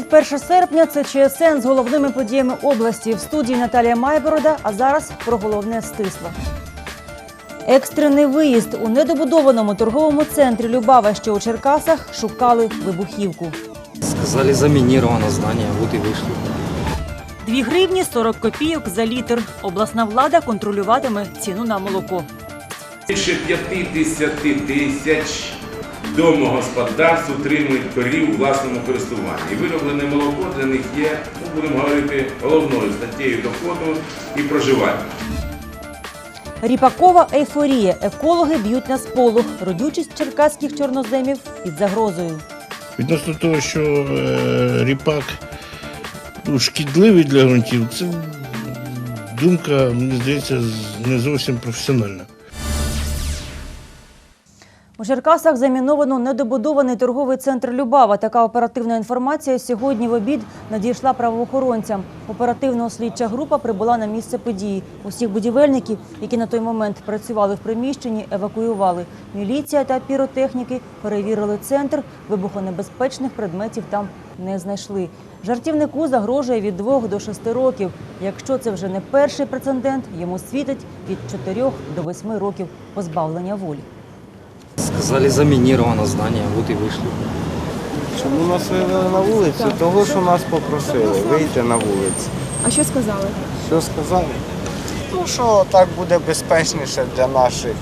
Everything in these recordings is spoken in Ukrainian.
31 серпня це ЧСН з головними подіями області. В студії Наталія Майборода. А зараз про головне стисло. Екстрений виїзд у недобудованому торговому центрі Любава, що у Черкасах, шукали вибухівку. Сказали, заминировано здание, вот и вышли. 2 гривні 40 копійок за літр. Обласна влада контролюватиме ціну на молоко. Більше 50 тисяч домогосподарств утримують корів у власному користуванні. І вироблене молоко для них є, ну, будемо говорити, головною статтєю доходу і проживання. Ріпакова ейфорія. Екологи б'ють на сполох. Родючість черкаських чорноземів під загрозою. Відносно того, що е, ріпак ну, шкідливий для ґрунтів, це думка, мені здається, не зовсім професіональна. У Черкасах заміновано недобудований торговий центр Любава. Така оперативна інформація сьогодні в обід надійшла правоохоронцям. Оперативно-слідча група прибула на місце події. Усіх будівельників, які на той момент працювали в приміщенні, евакуювали. Міліція та піротехніки перевірили центр. Вибухонебезпечних предметів там не знайшли. Жартівнику загрожує від 2 до 6 років. Якщо це вже не перший прецедент, йому світить від 4 до 8 років позбавлення волі. Сказали, заминировано здание, вот и вышли. Чому нас вивели на вулицю? Того, що нас попросили вийти на вулицю. А що сказали? Що сказали? Ну що так буде безпечніше для наших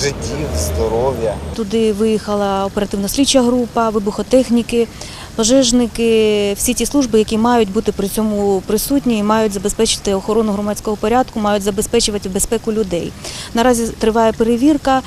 життів, здоров'я. Туди виїхала оперативно-слідча група, вибухотехніки, пожежники, всі ті служби, які мають бути при цьому присутні і мають забезпечити охорону громадського порядку, мають забезпечувати безпеку людей. Наразі триває перевірка.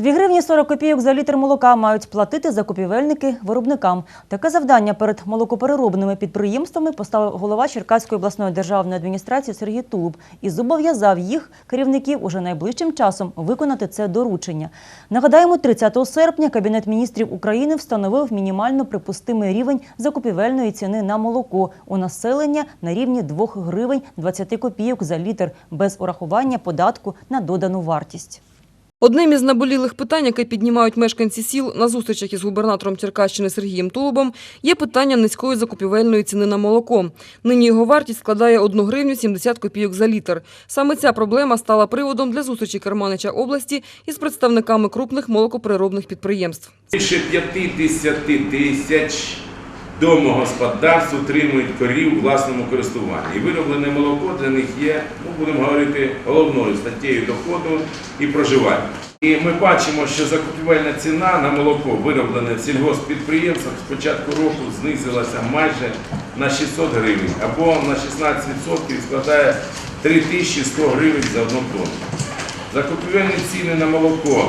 2 гривні 40 копійок за літр молока мають платити закупівельники виробникам. Таке завдання перед молокопереробними підприємствами поставив голова Черкаської обласної державної адміністрації Сергій Тулуб і зобов'язав їх керівників уже найближчим часом виконати це доручення. Нагадаємо, 30 серпня Кабінет міністрів України встановив мінімально припустимий рівень закупівельної ціни на молоко у населення на рівні 2 гривень 20 копійок за літр без урахування податку на додану вартість. Одним із наболілих питань, яке піднімають мешканці сіл на зустрічах із губернатором Черкащини Сергієм Тулубом, є питання низької закупівельної ціни на молоко. Нині його вартість складає 1 гривню 70 копійок за літр. Саме ця проблема стала приводом для зустрічі Керманича області із представниками крупних молокопереробних підприємств. Більше 50 тисяч домогосподарств утримують корів у власному користуванні. І вироблене молоко для них є, ну, будемо говорити, головною статтєю доходу і проживання. І ми бачимо, що закупівельна ціна на молоко, вироблене в сільгосппідприємствах, з початку року знизилася майже на 600 гривень або на 16% складає 3100 гривень за одну тонну. Закупівельні ціни на молоко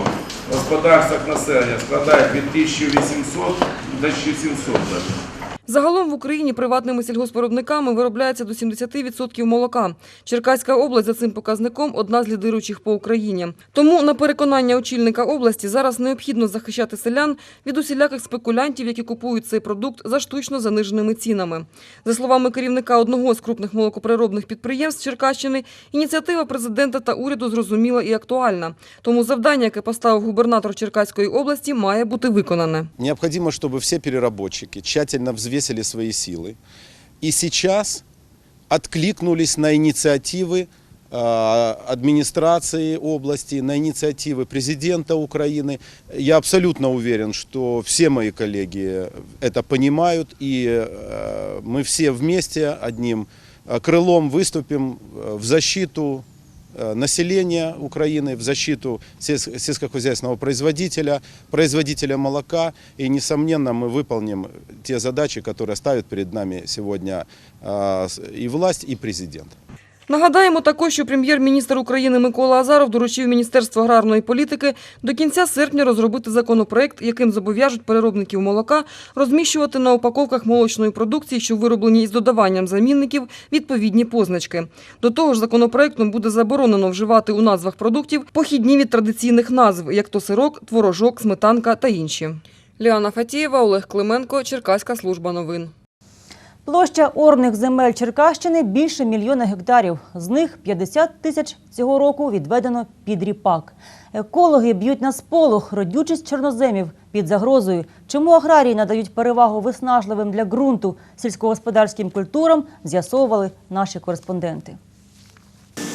в господарствах населення складають від 1800 до 1700 навіть. Загалом в Україні приватними сільгоспвиробниками виробляється до 70% молока. Черкаська область за цим показником одна з лідируючих по Україні. Тому, на переконання очільника області, зараз необхідно захищати селян від усіляких спекулянтів, які купують цей продукт за штучно заниженими цінами. За словами керівника одного з крупних молокопереробних підприємств Черкащини, ініціатива президента та уряду зрозуміла і актуальна. Тому завдання, яке поставив губернатор Черкаської області, має бути виконане. Необходимо, чтобы все переработчики тщательно взвесили свои силы и сейчас откликнулись на инициативы э, администрации области, на инициативы президента Украины. Я абсолютно уверен, что все мои коллеги это понимают, и э, мы все вместе одним э, крылом выступим э, в защиту э, населения Украины, в защиту сельс- сельскохозяйственного производителя, производителя молока. И, несомненно, мы выполним те задачи, которые ставят перед нами сегодня э, с- и власть, и президент. Нагадаємо також, що прем'єр-міністр України Микола Азаров доручив Міністерству аграрної політики до кінця серпня розробити законопроект, яким зобов'яжуть переробників молока розміщувати на упаковках молочної продукції, що вироблені із додаванням замінників, відповідні позначки. До того ж, законопроектом буде заборонено вживати у назвах продуктів похідні від традиційних назв, як то сирок, творожок, сметанка та інші. Ліана Фатієва, Олег Клименко, Черкаська служба новин. Площа орних земель Черкащини більше мільйона гектарів. З них 50 тисяч цього року відведено під ріпак. Екологи б'ють на сполох родючість чорноземів під загрозою. Чому аграрії надають перевагу виснажливим для ґрунту сільськогосподарським культурам, з'ясовували наші кореспонденти.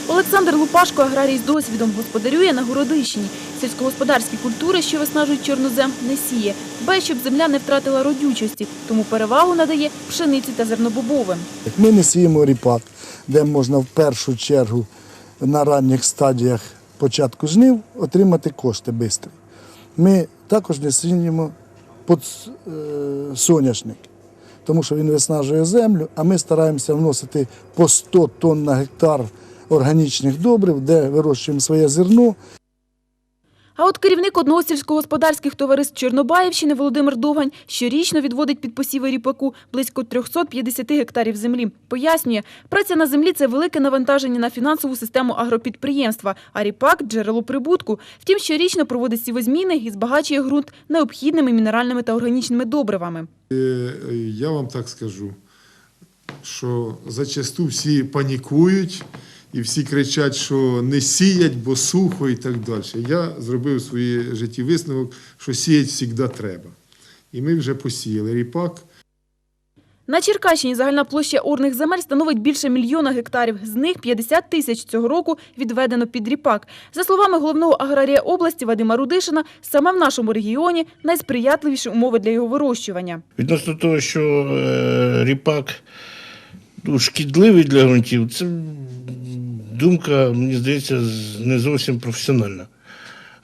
Олександр Лупашко, аграрій з досвідом, господарює на Городищині. Сільськогосподарські культури, що виснажують чорнозем, не сіє. Дбає, щоб земля не втратила родючості, тому перевагу надає пшениці та зернобобовим. Ми не сіємо ріпак, де можна в першу чергу на ранніх стадіях початку жнив отримати кошти швидко. Ми також не сіємо під е, соняшник, тому що він виснажує землю, а ми стараємося вносити по 100 тонн на гектар органічних добрив, де вирощуємо своє зерно. А от керівник одного сільськогосподарських товариств Чорнобаївщини Володимир Довгань щорічно відводить під посіви ріпаку близько 350 гектарів землі. Пояснює, праця на землі – це велике навантаження на фінансову систему агропідприємства, а ріпак – джерело прибутку. Втім, щорічно проводить сівозміни і збагачує ґрунт необхідними мінеральними та органічними добривами. Е, Я вам так скажу, що зачасту всі панікують і всі кричать, що не сіять, бо сухо і так далі. Я зробив в своїй житті висновок, що сіять завжди треба. І ми вже посіяли ріпак. На Черкащині загальна площа орних земель становить більше мільйона гектарів. З них 50 тисяч цього року відведено під ріпак. За словами головного аграрія області Вадима Рудишина, саме в нашому регіоні найсприятливіші умови для його вирощування. Відносно того, що е, ріпак ну, шкідливий для ґрунтів, це думка, мені здається, не зовсім професіональна.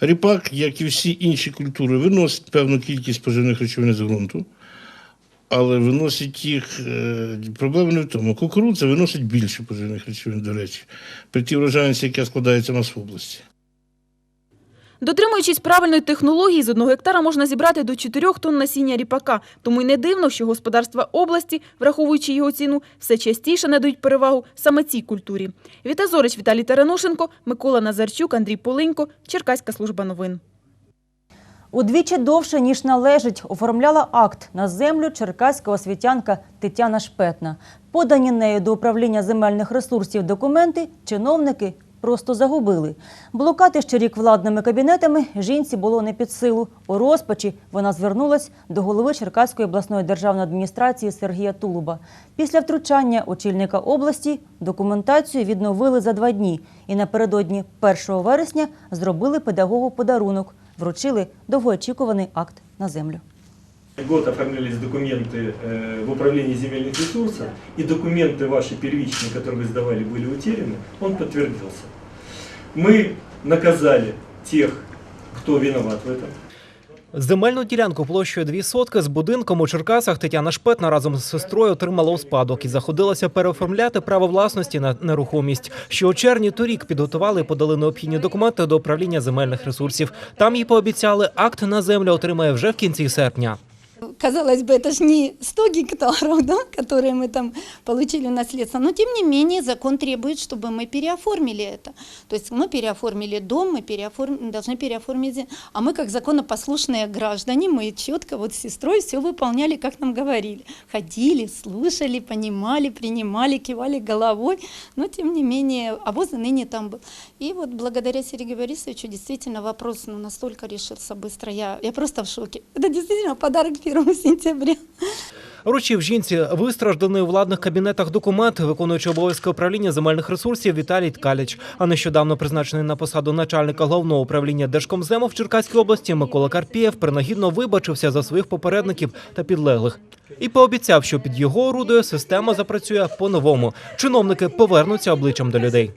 Ріпак, як і всі інші культури, виносить певну кількість поживних речовин з ґрунту, але виносить їх. е, Проблема не в тому. Кукурудза виносить більше поживних речовин, до речі, при тій врожайності, яка складається у нас в області. Дотримуючись правильної технології, з одного гектара можна зібрати до 4 тонн насіння ріпака. Тому й не дивно, що господарства області, враховуючи його ціну, все частіше надають перевагу саме цій культурі. Віта Зорич, Віталій Таранушенко, Микола Назарчук, Андрій Полинько, Черкаська служба новин. Удвічі довше, ніж належить, оформляла акт на землю черкаська освітянка Тетяна Шпетна. Подані нею до управління земельних ресурсів документи чиновники просто загубили. Блокати ще рік владними кабінетами жінці було не під силу. У розпачі вона звернулась до голови Черкаської обласної державної адміністрації Сергія Тулуба. Після втручання очільника області документацію відновили за два дні і напередодні 1 вересня зробили педагогу подарунок – вручили довгоочікуваний акт на землю. Год оформлялись документы э, в управлении земельных ресурсов, и документы ваши первичные, которые вы сдавали, были утеряны, он подтвердился. Мы наказали тех, кто виноват в этом. Земельну ділянку площею дві сотки з будинком у Черкасах Тетяна Шпетна разом з сестрою отримала у спадок і заходилася переоформляти право власності на нерухомість. Що у червні торік підготували і подали необхідні документи до управління земельних ресурсів. Там їй пообіцяли, акт на землю отримає вже в кінці серпня. Казалось бы, это же не 100 гектаров, да, которые мы там получили в наследство, но тем не менее закон требует, чтобы мы переоформили это. То есть мы переоформили дом, мы переоформ... должны переоформить, а мы как законопослушные граждане, мы четко вот с сестрой все выполняли, как нам говорили. Ходили, слушали, понимали, принимали, кивали головой, но тем не менее, а ныне там был. И вот благодаря Сергею Борисовичу действительно вопрос ну, настолько решился быстро, я, я просто в шоке. Это действительно подарок 1 сентября. Вручив жінці вистражданий у владних кабінетах документ, виконуючи обов'язки управління земельних ресурсів Віталій Ткаліч. А нещодавно призначений на посаду начальника головного управління Держкомзему в Черкаській області Микола Карпієв принагідно вибачився за своїх попередників та підлеглих. І пообіцяв, що під його орудою система запрацює по-новому. Чиновники повернуться обличчям до людей.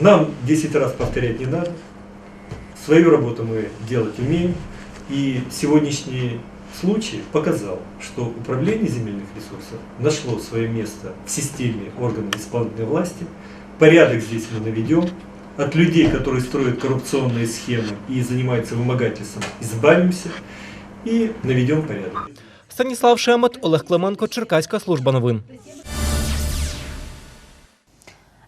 Нам 10 раз повторять не надо. Свою работу мы делать умеем. И сегодняшний случай показал, что управление земельных ресурсов нашло свое место в системе органов исполнительной власти. Порядок здесь мы наведем. От людей, которые строят коррупционные схемы и занимаются вымогательством, избавимся и наведем порядок. Станіслав Шемет, Олег Клименко, Черкаська служба новин.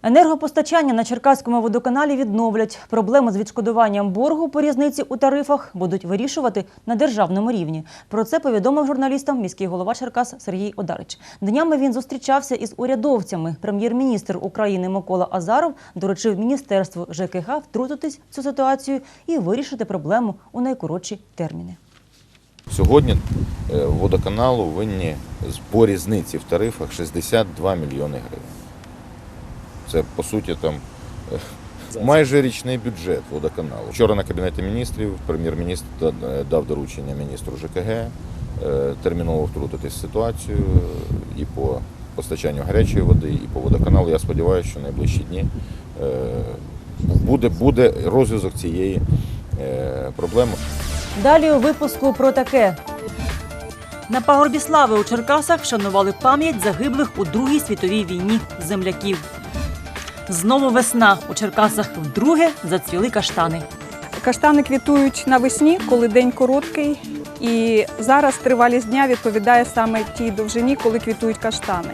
Енергопостачання на Черкаському водоканалі відновлять. Проблеми з відшкодуванням боргу по різниці у тарифах будуть вирішувати на державному рівні. Про це повідомив журналістам міський голова Черкас Сергій Одарич. Днями він зустрічався із урядовцями. Прем'єр-міністр України Микола Азаров доручив міністерству ЖКГ втрутитись в цю ситуацію і вирішити проблему у найкоротші терміни. Сьогодні е, водоканалу винні по різниці в тарифах 62 мільйони гривень. Це по суті там е, майже річний бюджет водоканалу. Вчора на кабінеті міністрів прем'єр-міністр дав доручення міністру ЖКГ е, терміново втрутитись в ситуацію е, і по постачанню гарячої води, і по водоканалу. Я сподіваюся, що найближчі дні е, буде, буде розв'язок цієї е, проблеми. Далі у випуску про таке. На пагорбі слави у Черкасах вшанували пам'ять загиблих у Другій світовій війні земляків. Знову весна у Черкасах вдруге зацвіли каштани. Каштани квітують навесні, коли день короткий. І зараз тривалість дня відповідає саме тій довжині, коли квітують каштани.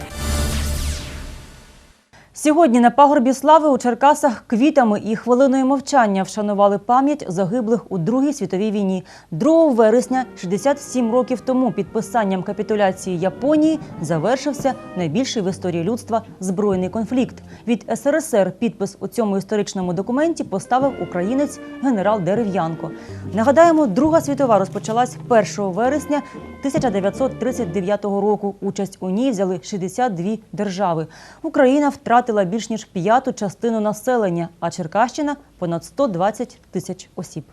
Сьогодні на пагорбі слави у Черкасах квітами і хвилиною мовчання вшанували пам'ять загиблих у Другій світовій війні. 2 вересня, 67 років тому, підписанням капітуляції Японії завершився найбільший в історії людства збройний конфлікт. Від СРСР підпис у цьому історичному документі поставив українець генерал Дерев'янко. Нагадаємо, Друга світова розпочалась 1 вересня 1939 року. Участь у ній взяли 62 держави. Україна втратила більш ніж п'яту частину населення, а Черкащина понад 120 тисяч осіб.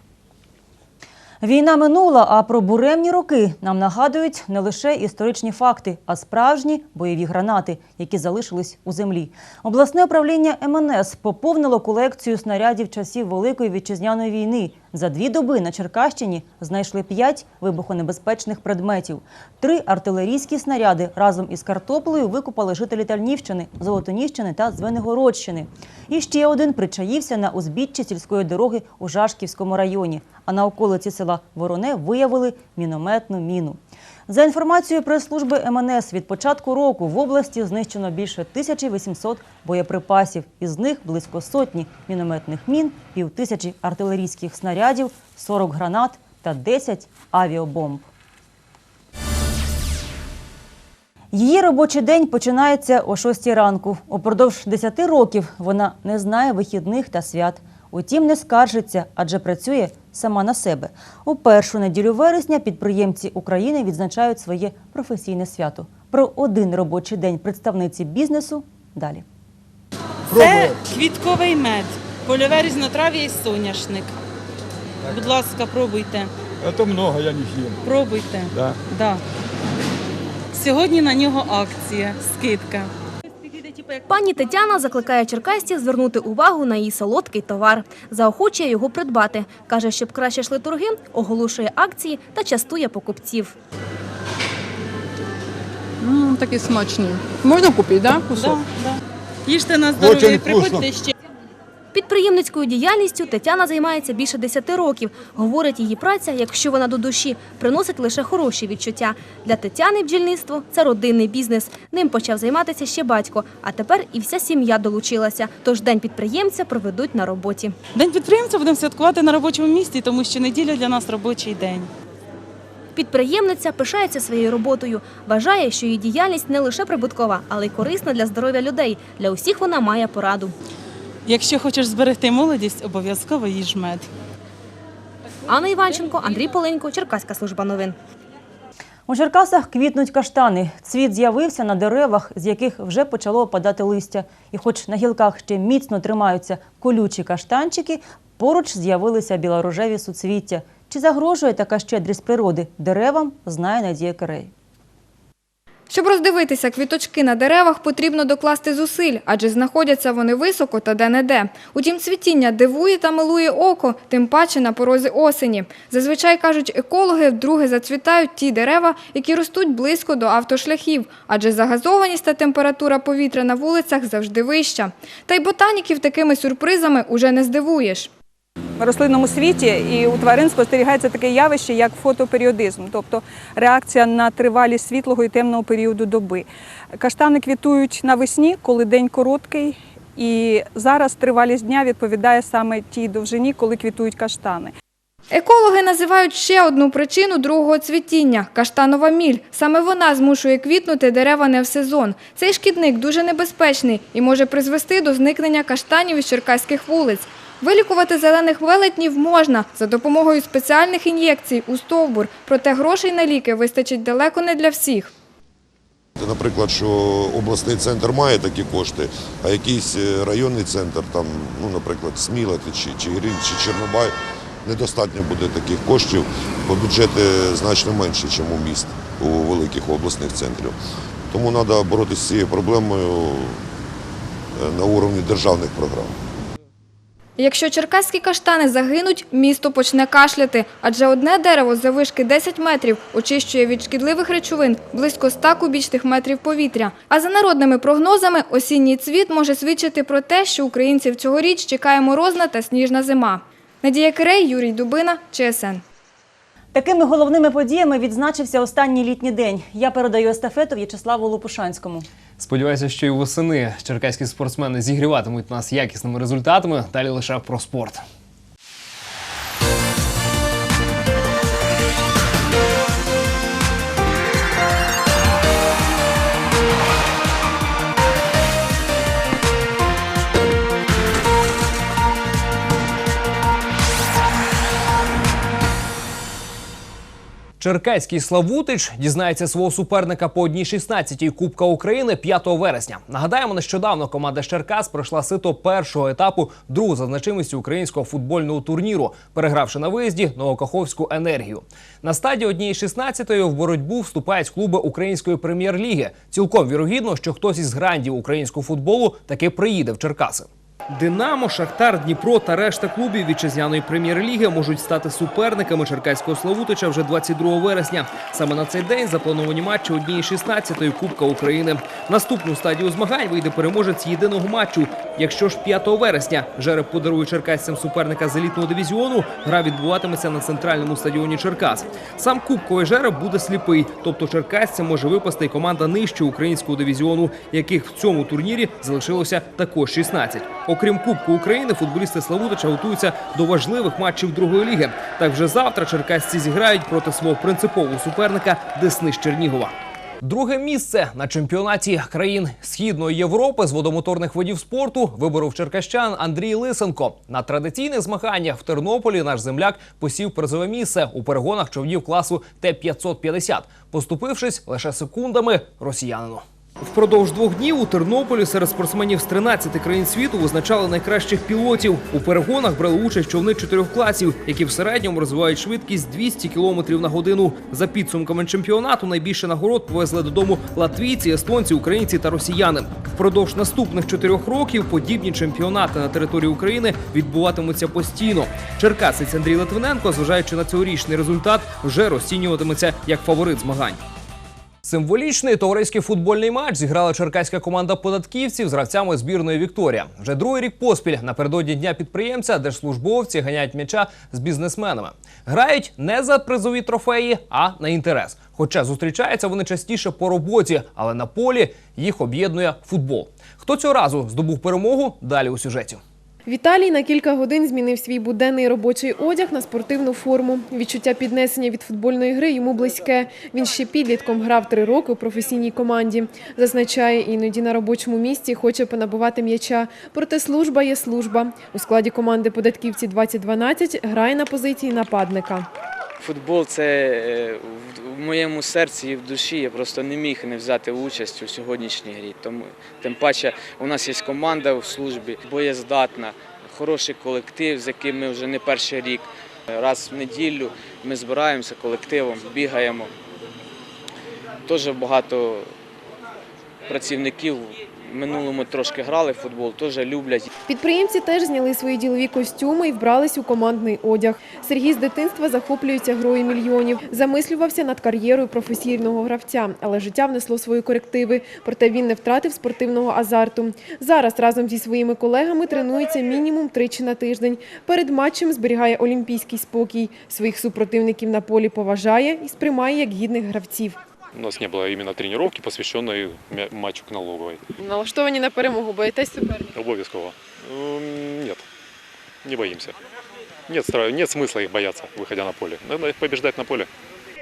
Війна минула, а про буремні роки нам нагадують не лише історичні факти, а справжні бойові гранати, які залишились у землі. Обласне управління МНС поповнило колекцію снарядів часів Великої вітчизняної війни. За дві доби на Черкащині знайшли п'ять вибухонебезпечних предметів. Три артилерійські снаряди разом із картоплею викупали жителі Тальнівщини, Золотоніщини та Звенигородщини. І ще один причаївся на узбіччі сільської дороги у Жашківському районі. А на околиці села Вороне виявили мінометну міну. За інформацією прес-служби МНС, від початку року в області знищено більше 1800 боєприпасів. Із них близько сотні мінометних мін, півтисячі артилерійських снарядів, 40 гранат та 10 авіабомб. Її робочий день починається о 6 ранку. Упродовж 10 років вона не знає вихідних та свят. Утім, не скаржиться, адже працює сама на себе. У першу неділю вересня підприємці України відзначають своє професійне свято. Про один робочий день представниці бізнесу далі. Це квітковий мед, польове різнотрав'я і соняшник. Будь ласка, пробуйте. Это много, я не съем. Пробуйте. Да. Да. Сьогодні на нього акція, скидка. Пані Тетяна закликає черкасців звернути увагу на її солодкий товар. Заохочує його придбати. Каже, щоб краще йшли торги, оголошує акції та частує покупців. М, такі смачні. Можна купити, да? Кусок? Їжте на здоров'я, і Очень вкусно. приходьте ще. Підприємницькою діяльністю Тетяна займається більше 10 років. Говорить, її праця, якщо вона до душі, приносить лише хороші відчуття. Для Тетяни бджільництво – це родинний бізнес. Ним почав займатися ще батько, а тепер і вся сім'я долучилася. Тож день підприємця проведуть на роботі. День підприємця будемо святкувати на робочому місці, тому що неділя для нас робочий день. Підприємниця пишається своєю роботою. Вважає, що її діяльність не лише прибуткова, але й корисна для здоров'я людей. Для усіх вона має пораду. Якщо хочеш зберегти молодість, обов'язково їж мед. Анна Іванченко, Андрій Поленько, Черкаська служба новин. У Черкасах квітнуть каштани. Цвіт з'явився на деревах, з яких вже почало опадати листя. І хоч на гілках ще міцно тримаються колючі каштанчики, поруч з'явилися білорожеві суцвіття. Чи загрожує така щедрість природи деревам, знає Надія Кирей. Щоб роздивитися квіточки на деревах, потрібно докласти зусиль, адже знаходяться вони високо та де-не-де. Утім, цвітіння дивує та милує око, тим паче на порозі осені. Зазвичай, кажуть екологи, вдруге зацвітають ті дерева, які ростуть близько до автошляхів, адже загазованість та температура повітря на вулицях завжди вища. Та й ботаніків такими сюрпризами уже не здивуєш. В рослинному світі і у тварин спостерігається таке явище, як фотоперіодизм, тобто реакція на тривалість світлого і темного періоду доби. Каштани квітують навесні, коли день короткий, І зараз тривалість дня відповідає саме тій довжині, коли квітують каштани. Екологи називають ще одну причину другого цвітіння – каштанова міль. Саме вона змушує квітнути дерева не в сезон. Цей шкідник дуже небезпечний і може призвести до зникнення каштанів із черкаських вулиць. Вилікувати зелених велетнів можна за допомогою спеціальних ін'єкцій у стовбур, проте грошей на ліки вистачить далеко не для всіх. Наприклад, що обласний центр має такі кошти, а якийсь е, районний центр, там, ну, наприклад, Сміла чи Чигирин, чи Чорнобай, недостатньо буде таких коштів, бо бюджети значно менші, ніж у міст, у великих обласних центрів. Тому треба боротися з цією проблемою е, на уровні державних програм. Якщо черкаські каштани загинуть, місто почне кашляти, адже одне дерево заввишки 10 метрів очищує від шкідливих речовин близько 100 кубічних метрів повітря. А за народними прогнозами, осінній цвіт може свідчити про те, що українців цьогоріч чекає морозна та сніжна зима. Надія Кирей, Юрій Дубина, ЧСН. Такими головними подіями відзначився останній літній день. Я передаю естафету В'ячеславу Лопушанському. Сподіваюся, що і восени черкаські спортсмени зігріватимуть нас якісними результатами. Далі лише про спорт. Черкаський Славутич дізнається свого суперника по 1-16 Кубка України 5 вересня. Нагадаємо, нещодавно команда Черкас пройшла сито першого етапу другу за значимістю українського футбольного турніру, перегравши на виїзді Новокаховську енергію. На стадії 1-16 в боротьбу вступають клуби української прем'єр-ліги. Цілком вірогідно, що хтось із грандів українського футболу таки приїде в Черкаси. Динамо, Шахтар, Дніпро та решта клубів вітчизняної прем'єр-ліги можуть стати суперниками черкаського Славутича вже 22 вересня. Саме на цей день заплановані матчі однієї 16-ї Кубка України. Наступну стадію змагань вийде переможець єдиного матчу. Якщо ж 5 вересня жереб подарує черкасцям суперника з елітного дивізіону, гра відбуватиметься на центральному стадіоні Черкас. Сам кубковий жереб буде сліпий, тобто черкасцям може випасти й команда нижчого українського дивізіону, яких в цьому турнірі залишилося також 16. Окрім Кубку України, футболісти Славутича готуються до важливих матчів другої ліги. Так вже завтра черкасці зіграють проти свого принципового суперника Десни Чернігова. Друге місце на чемпіонаті країн Східної Європи з водомоторних видів спорту виборов черкащан Андрій Лисенко. На традиційних змаганнях в Тернополі наш земляк посів призове місце у перегонах човнів класу Т-550, поступившись лише секундами росіянину. Впродовж двох днів у Тернополі серед спортсменів з 13 країн світу визначали найкращих пілотів. У перегонах брали участь човни чотирьох класів, які в середньому розвивають швидкість 200 км на годину. За підсумками чемпіонату найбільше нагород повезли додому латвійці, естонці, українці та росіяни. Впродовж наступних чотирьох років подібні чемпіонати на території України відбуватимуться постійно. Черкасець Андрій Литвиненко, зважаючи на цьогорічний результат, вже розцінюватиметься як фаворит змагань. Символічний товариський футбольний матч зіграла черкаська команда податківців з гравцями збірної Вікторія. Вже другий рік поспіль напередодні дня підприємця держслужбовці ганяють м'яча з бізнесменами. Грають не за призові трофеї, а на інтерес. Хоча зустрічаються вони частіше по роботі, але на полі їх об'єднує футбол. Хто цього разу здобув перемогу? Далі у сюжеті. Віталій на кілька годин змінив свій буденний робочий одяг на спортивну форму. Відчуття піднесення від футбольної гри йому близьке. Він ще підлітком грав три роки у професійній команді. Зазначає, іноді на робочому місці хоче понабувати м'яча. Проте служба є служба. У складі команди податківці 2012 грає на позиції нападника. Футбол це е, в- моєму серці і в душі. Я просто не міг не взяти участь у сьогоднішній грі. Тому тим паче у нас є команда в службі, боєздатна, хороший колектив, з яким ми вже не перший рік. Раз в неділю ми збираємося колективом, бігаємо. Теж багато працівників минулому трошки грали в футбол, теж люблять. Підприємці теж зняли свої ділові костюми і вбрались у командний одяг. Сергій з дитинства захоплюється грою мільйонів. Замислювався над кар'єрою професійного гравця, але життя внесло свої корективи. Проте він не втратив спортивного азарту. Зараз разом зі своїми колегами тренується мінімум тричі на тиждень. Перед матчем зберігає олімпійський спокій. Своїх супротивників на полі поважає і сприймає як гідних гравців. У нас не было именно тренировки, посвященной мя- матчу к налоговой. Налаштовані на перемогу, боїтесь суперника? Обовязково. М, Нет, не боимся. Нет, стра- нет смысла их бояться, выходя на поле. Надо их побеждать на поле.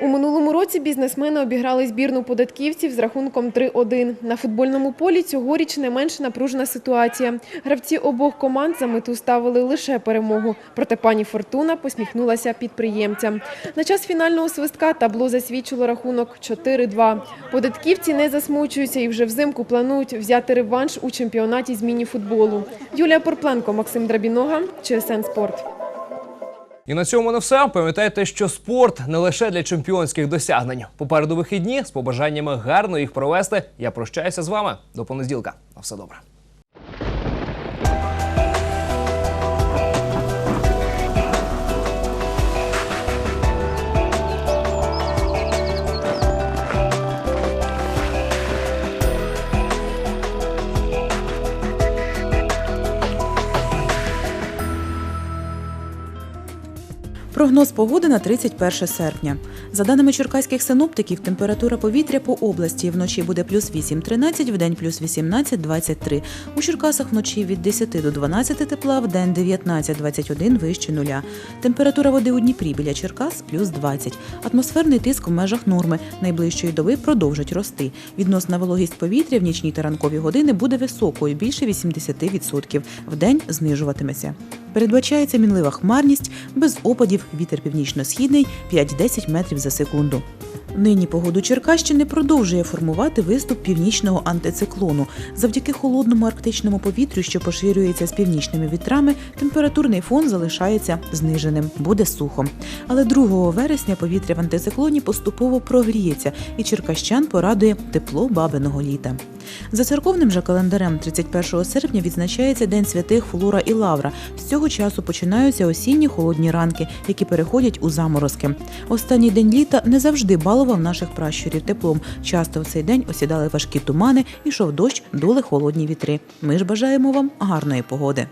У минулому році бізнесмени обіграли збірну податківців з рахунком 3-1. На футбольному полі цьогоріч не менш напружена ситуація. Гравці обох команд за мету ставили лише перемогу. Проте пані Фортуна посміхнулася підприємцям. На час фінального свистка табло засвідчило рахунок 4-2. Податківці не засмучуються і вже взимку планують взяти реванш у чемпіонаті з міні-футболу. Юлія Порпленко, Максим Драбінога, ЧСН Спорт. І на цьому не все. Пам'ятайте, що спорт не лише для чемпіонських досягнень. Попереду вихідні з побажаннями гарно їх провести. Я прощаюся з вами до понеділка. На все добре. Прогноз погоди на 31 серпня. За даними черкаських синоптиків, температура повітря по області вночі буде плюс 8-13, вдень плюс 18-23. У Черкасах вночі від 10 до 12 тепла, вдень 19-21 вище нуля. Температура води у Дніпрі біля Черкас плюс 20. Атмосферний тиск в межах норми. Найближчої доби продовжить рости. Відносна вологість повітря в нічні та ранкові години буде високою, більше 80%. Вдень знижуватиметься. Передбачається мінлива хмарність, без опадів, вітер північно-східний 5-10 метрів за секунду. Нині погоду Черкащини продовжує формувати виступ північного антициклону. Завдяки холодному арктичному повітрю, що поширюється з північними вітрами, температурний фон залишається зниженим, буде сухо. Але 2 вересня повітря в антициклоні поступово прогріється, і черкащан порадує тепло бабиного літа. За церковним же календарем 31 серпня відзначається День святих Флора і Лавра. З цього часу починаються осінні холодні ранки, які переходять у заморозки. Останній день літа не завжди балував наших пращурів теплом. Часто в цей день осідали важкі тумани, ішов дощ, дули холодні вітри. Ми ж бажаємо вам гарної погоди.